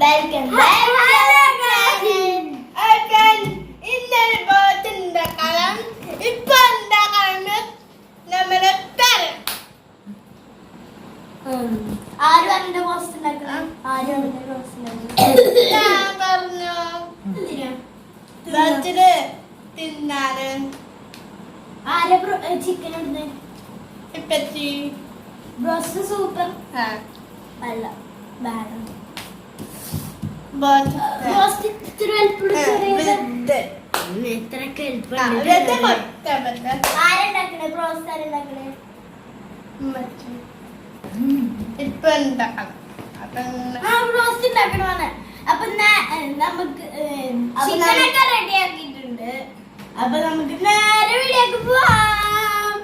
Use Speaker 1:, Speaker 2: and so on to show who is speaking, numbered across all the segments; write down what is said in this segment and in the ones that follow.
Speaker 1: Welcome ഇന്നലെ കളം ഇപ്പൊ ഉണ്ടാക്കണം നമ്മളെ തരം
Speaker 2: ആരും അതിന്റെ പോസ്റ്റ് ഉണ്ടാക്കണം ആരും അതിന്റെ പോസ്റ്റ് ഉണ്ടാക്കണം
Speaker 1: ഞാൻ പറഞ്ഞു. ബസ്സിൽ തിന്നാന്
Speaker 2: ആരെ ചിക്കൻ ഉണ്ട്
Speaker 1: ഇപ്പച്ചി.
Speaker 2: Broast super. അല്ല. ബ്രോസ്റ്റ് ആരുണ്ടാക്കണേ
Speaker 1: ഇപ്പൊ ഉണ്ടാക്കണം അപ്പൊ
Speaker 2: നമുക്ക്
Speaker 1: അപ്പൊ
Speaker 2: ചിക്കനൊക്കെ റെഡി ആക്കിയിട്ടുണ്ട് അപ്പൊ നമുക്ക് നേരെ വീട്ടിലേക്ക് പോവാം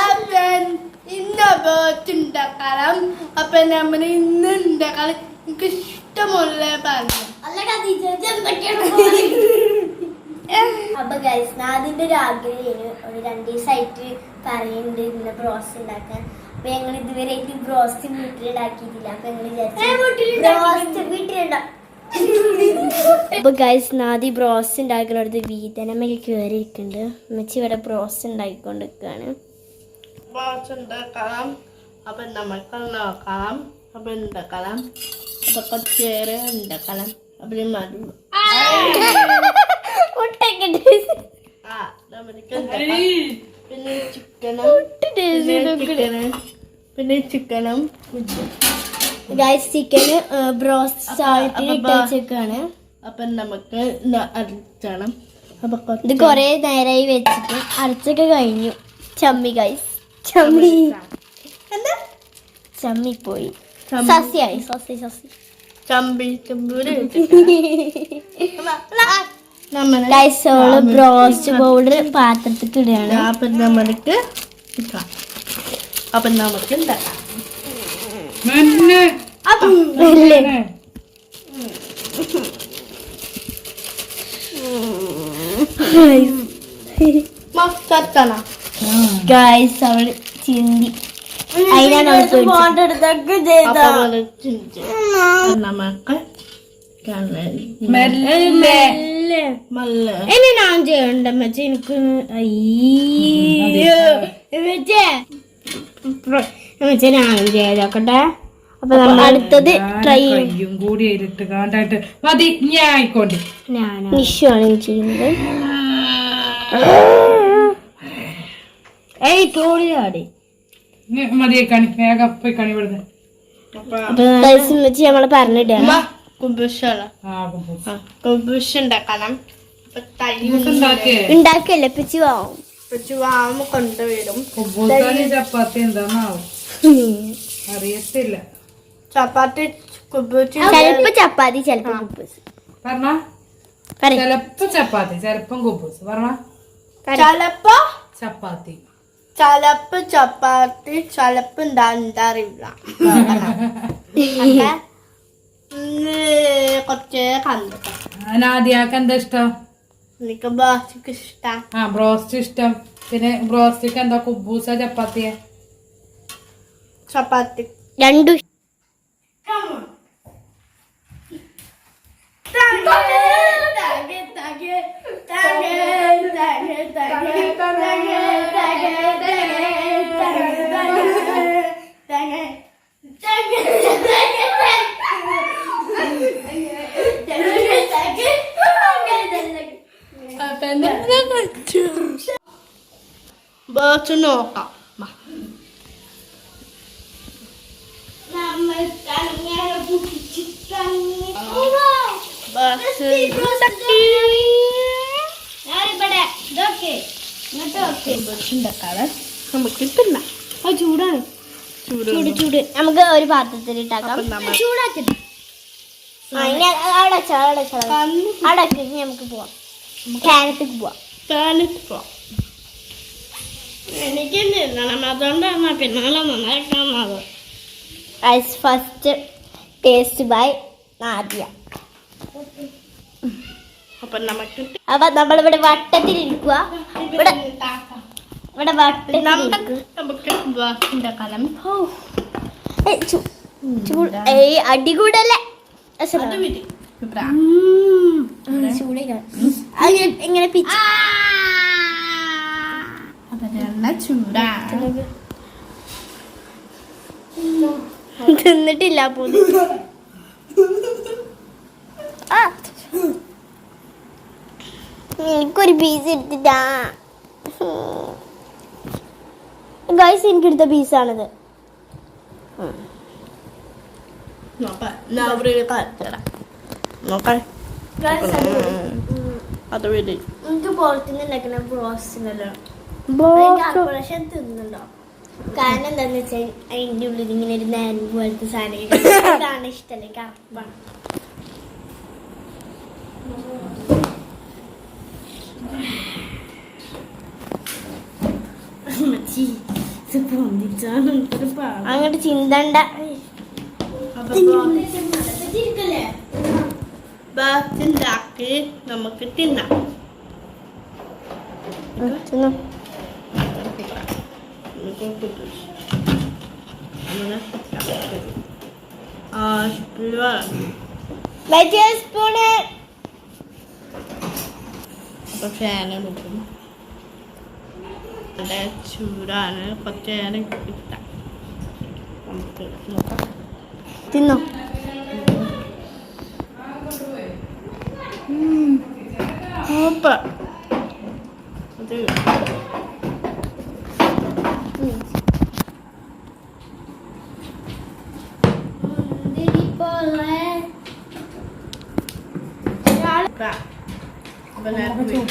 Speaker 1: അപ്പം ഇന്ന് ബോട്ട് ഉണ്ടാക്കണം അപ്പൊ നമ്മൾ ഇന്ന് കളി എനിക്ക് ഇഷ്ടമുള്ള പറഞ്ഞു
Speaker 2: അപ്പൊ ഗൈസ് അതിന്റെ ഒരു ആഗ്രഹം ഒരു രണ്ട് ദിവസമായിട്ട് പറയുന്നുണ്ട് ഇന്ന് ബ്രോസ് ഉണ്ടാക്കാൻ അപ്പൊ ഞങ്ങൾ ഇതുവരെ ബ്രോസ്റ്റ് വീട്ടിലുണ്ടാക്കിയിട്ടില്ല അപ്പൊ ഞങ്ങൾ ബ്രോസ്റ്റ് അപ്പൊ ഗൈസ് നാദി ബ്രോസ് ഉണ്ടാക്കുന്നിടത്ത് വീതനമേൽ കയറി ഇരിക്കുന്നുണ്ട് ഉമ്മച്ചി ഇവിടെ ബ്രോസ് ഉണ്ടാക്കിക്കൊണ്ടിരിക്കുകയാണ്
Speaker 1: ബോട്ട് ഉണ്ടാക്കണം അപ്പൊ നമുക്ക് നോക്കാം അപ്പൊ ഉണ്ടാക്കാം അപ്പൊ കൊച്ചേറെ ഉണ്ടാക്കണം. അപ്പൊ മതി. ആ നമുക്ക് ഉണ്ടാക്കാം. പിന്നെ ചിക്കനും പിന്നെ ചിക്കനും പിന്നെ ചിക്കനും
Speaker 2: ഗൈസ് ചിക്കന് ബ്രോസ്റ്റ് ആയിട്ട്
Speaker 1: അപ്പൊ നമുക്ക് അരച്ചണം. അപ്പൊ
Speaker 2: ഇത്
Speaker 1: കുറേ
Speaker 2: കൊറേ നേരമായി വെച്ചിട്ട് അരച്ചൊക്കെ കഴിഞ്ഞു. ചമ്മി ഗൈസ് ചമ്മി.
Speaker 1: എന്താ?
Speaker 2: ചമ്മി. പോയി. സസ്യായി സസ്യ സസ്യ
Speaker 1: ചമ്പി ചമ്പൂര്
Speaker 2: ബ്രോസ്റ്റ് പൗഡർ പാത്രത്തിൽ ഇടുകയാണ്.
Speaker 1: അപ്പൊ നമ്മൾക്ക്. അപ്പൊ നമുക്ക് ഉണ്ടാക്കാം
Speaker 2: അല്ലേ?
Speaker 1: മൊത്തത്തണ
Speaker 2: ഗൈസ് അവൾ ചിന്തി. അതിനാണ് അവൾ
Speaker 1: നമുക്ക്
Speaker 2: ഇനി ഞാൻ ചെയ്യണ്ട മച്ചേ എനിക്ക് അയ്യോ. മച്ചേ മച്ചേ ഞാൻ ചെയ്തോക്കട്ടെ. അപ്പൊ നമ്മൾ അടുത്തത് ട്രൈ ചെയ്യും.
Speaker 3: കയ്യും കൂടി ഇട്ട് കാണ്ടായിട്ട് മതി ഞാൻ ആയിക്കോട്ടെ.
Speaker 2: ഞാൻ ഇത് ചെയ്യുന്നത്. ഏയ് തോളിലാടി
Speaker 3: ഇനി മതി കണി വേഗം പോയി കണി വിടുന്നത്
Speaker 1: നമ്മൾ
Speaker 3: ആകും
Speaker 1: കുബുഷ് ഉണ്ടാക്കണം. അപ്പൊ തൈ
Speaker 3: ഉണ്ടാക്കിയേ?
Speaker 2: ഉണ്ടാക്കല്ലേ പിച്ചു പോവും
Speaker 1: വെച്ച് വാമ കൊണ്ടുവരും.
Speaker 3: ചപ്പാത്തി എന്താന്നാവും? അറിയത്തില്ല.
Speaker 1: ചപ്പാത്തി
Speaker 2: ചെലപ്പോ ചപ്പാത്തി ചെലപ്പോ കുബൂസ്.
Speaker 3: ചെലപ്പോ ചപ്പാത്തി ചെലപ്പം കുബൂസ് പറഞ്ഞ?
Speaker 1: ചിലപ്പോ
Speaker 3: ചപ്പാത്തി.
Speaker 1: ചിലപ്പോ ചപ്പാത്തി ചിലപ്പോ എന്താ എന്താ അറിയില്ല അപ്പൊ ഇന്ന് കുറച്ച് കണ്ടിട്ട്
Speaker 3: നാദിയാക്ക് എന്താ ഇഷ്ടം
Speaker 1: എനിക്ക് ബ്രോസ്റ്റിക്ക് ഇഷ്ടം
Speaker 3: ആ ബ്രോസ്റ്റ് ഇഷ്ടം പിന്നെ ബ്രോസ്റ്റിക്ക് എന്താ കുബൂസ ചപ്പാത്തിയ
Speaker 1: ചപ്പാത്തി
Speaker 2: രണ്ടും
Speaker 1: ബേർച്ച് നോക്കാം വാ. ബേർച്ച് ബേർച്ച് നോക്കാം നമുക്ക് തിന്നാം.
Speaker 2: ചൂടാണ്.
Speaker 1: ചൂട്
Speaker 2: ചൂട്. നമുക്ക് ഒരു പാത്രത്തിൽ ഇട്ടാക്കാം. ചൂടാക്കി. അവിടെ വെക്ക്, ഇനി നമുക്ക് പോവാം. കാനത്തേക്ക് പോവാം.
Speaker 1: പാനിക്ക് പോവാം. എനിക്ക് തിന്നണം അതുകൊണ്ടാണ് പിന്നാലെ നന്നാക്കുന്നത്
Speaker 2: ice first taste by Nadya.
Speaker 1: അപ്പൊ നമുക്ക്
Speaker 2: അപ്പൊ നമ്മളിവിടെ വട്ടത്തിൽ ഇരിക്കുക ഇവിടെ ഇവിടെ വട്ടത്തിൽ ചൂട് അടികൂടല്ലേ?
Speaker 1: സൂപ്പറാ
Speaker 2: എങ്ങനെ പിച്ച്.
Speaker 1: നല്ല
Speaker 2: തിന്നിട്ടില്ല ആ. എനിക്കൊരു പീസ് എടുത്തിട്ടാ. ഗൈസ് എനിക്കെടുത്ത പീസാണിത്
Speaker 1: അത് വരും
Speaker 2: എനിക്ക് പുറത്തുനിന്ന് ഉണ്ടാക്കുന്ന ബ്രോസ്റ്റിനല്ലോ കോർപ്പറേഷൻ തിന്നുണ്ടോ കാരണം എന്താന്ന് വെച്ചാൽ അതിന്റെ ഉള്ളിൽ ഇങ്ങനെ ഒരു നേരം പോലത്തെ സാധനം ഇതാണ് ഇഷ്ടല്ലേ കറുപ്പാണ് അങ്ങോട്ട് ചിന്തണ്ട.
Speaker 1: നമുക്ക് തിന്നാം.
Speaker 2: വലിയ സ്പൂണ്
Speaker 1: അപ്പൊ ഫാന് നോക്കും നല്ല ചൂടാണ്. കുറച്ച് നേരം കിട്ടാം നമുക്ക് നോക്കാം.
Speaker 2: തിന്നോ?
Speaker 1: സൂപ്പർ. അത് അപ്പൊ ഞാൻ
Speaker 3: സൂപ്പറാണ്
Speaker 2: എന്റെ അമ്മ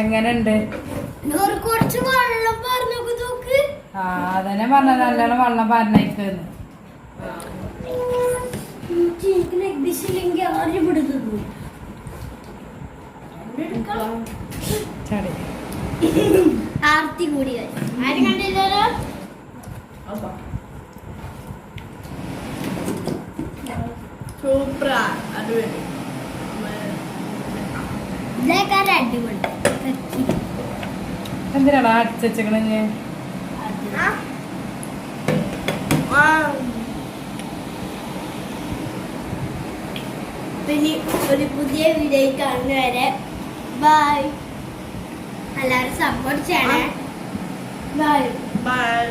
Speaker 3: എങ്ങനെയുണ്ട്? ആ അതന്നെ പറഞ്ഞ നല്ലോണം വെള്ളം പറഞ്ഞേക്കുന്നു
Speaker 2: ആർത്തി കൂടി ആരും കണ്ടില്ലല്ലോ?
Speaker 1: സൂപ്പറാ. അടിപൊളി.
Speaker 2: ഇതേക്കാരെ അടിപൊളി.
Speaker 3: എന്തിനാടാ അടിച്ചേക്കണേ
Speaker 2: പിന്നെ ഒരു പുതിയ വീഡിയോ കാണുന്നവരെ ബൈ. എല്ലാവരും സപ്പോർട്ട് ചെയ്യണേ. ബൈ.
Speaker 1: ബൈ.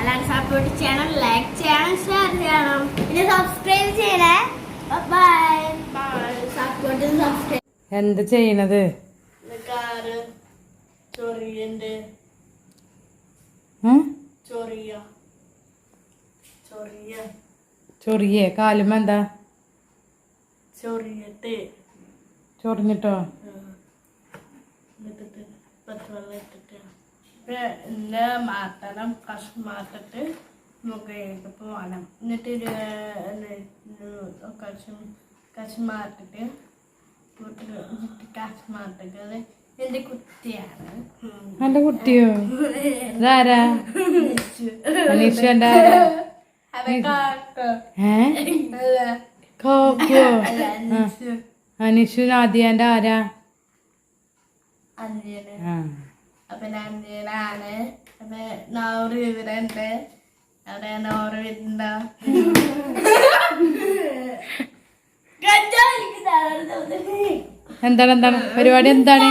Speaker 2: എല്ലാവരും സപ്പോർട്ട് ചെയ്യണം ലൈക്ക് ചെയ്യണം ഷെയർ ചെയ്യണം. പിന്നെ സബ്സ്ക്രൈബ് ചെയ്യണേ. ബൈ
Speaker 1: ബൈ
Speaker 2: സപ്പോർട്ട് സബ്സ്ക്രൈബ്
Speaker 3: എന്ത് ചെയ്യണത്?
Speaker 1: ചൊറിയ.
Speaker 3: കാലും എന്താ?
Speaker 1: ചൊറിയട്ട്.
Speaker 3: ചൊറിഞ്ഞിട്ടോ?
Speaker 1: പത്ത് വെള്ളം ഇട്ടിട്ട്. എന്നെ മാറ്റണം കഷ് മാറ്റിട്ട് മുഖത്തേക്ക് പോകണം എന്നിട്ട് ഒരു കഷ് കഷ് മാറ്റിട്ട് കഷ് മാറ്റിട്ട് എന്റെ കുട്ടിയാണ്.
Speaker 3: എന്റെ കുട്ടിയോ? ഇതാരാ? അനീഷ് എന്റെ ആരാ
Speaker 1: കാക്ക അനീഷ്
Speaker 3: ആ.
Speaker 1: അപ്പൊ അന്യനാണ് അപ്പൊ നൂറ് വിവരണ്ട്. അവിടെ നൂറ് വരുന്നുണ്ടോ?
Speaker 3: എന്താണ് എന്താണ്? പരിപാടി എന്താണ്?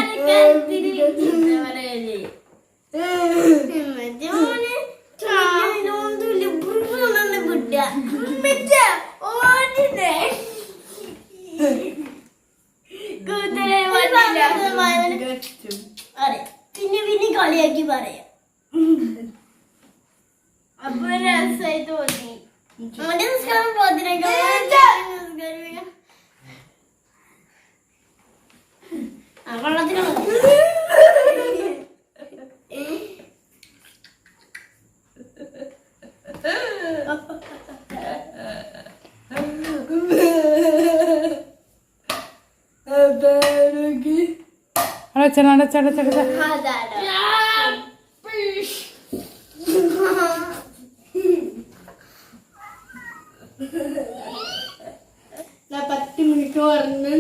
Speaker 2: കളിയാക്കി പറയാം. അപ്പൊ രസമായി തോന്നി. അവന്റെ നിസ്കാരം
Speaker 1: എനിക്ക് പറഞ്ഞ്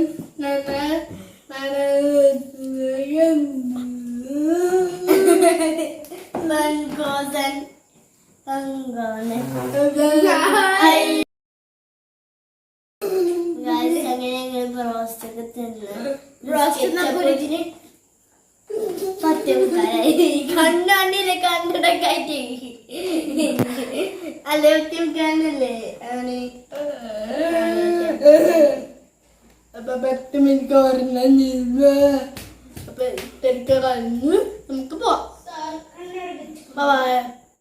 Speaker 2: നൻകോസൻ അങ്ങനെ റോസ്റ്റൊക്കെ തിന്ന്. റോസ്റ്റ് പത്ത് കണ്ണാണ്ടിയിലെ കണ്ടിടൊക്കെ ആയിട്ട്. അല്ലേ കുട്ടി കാണല്ലേ അവന്
Speaker 1: അപ്പൊ പത്ത് മിനിറ്റ് പറഞ്ഞ അപ്പൊ തിരക്ക് കഴിഞ്ഞ് നമുക്ക് പോവാം.